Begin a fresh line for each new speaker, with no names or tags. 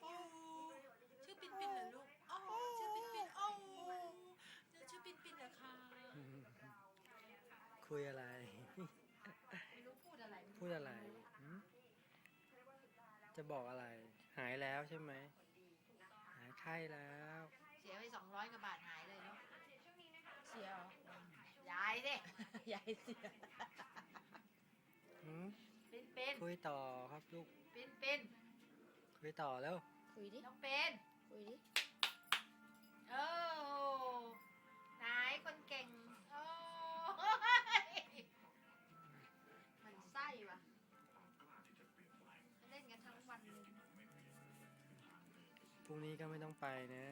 โอ้ชื่อปินปินเหรอลูกโอ้ชื่อปินปินโอ้ชื่อปินปินเหรอคะ
คุยอะไร
ไม่รู้พูดอะไรพูดอะไร
จะบอกอะไร หายแล้วใช่ไหม หายไข้แล้ว
เสียไปสองร้อยกว่าบาทหายเลยเนาะ
เสีย
ยายสิ
ยายเสีย
เป็นเป็นค
ุยต่อครับลูก
เป็นเป็น
คุยต่อแล้ว
คุยดิ
น้องเป็น
คุยดิ
โอ้นายคนเก่ง โอ้ยมันไส้ว่ะเล่นกันทั้งวันเลย
พรุ่งนี้ก็ไม่ต้องไปนะ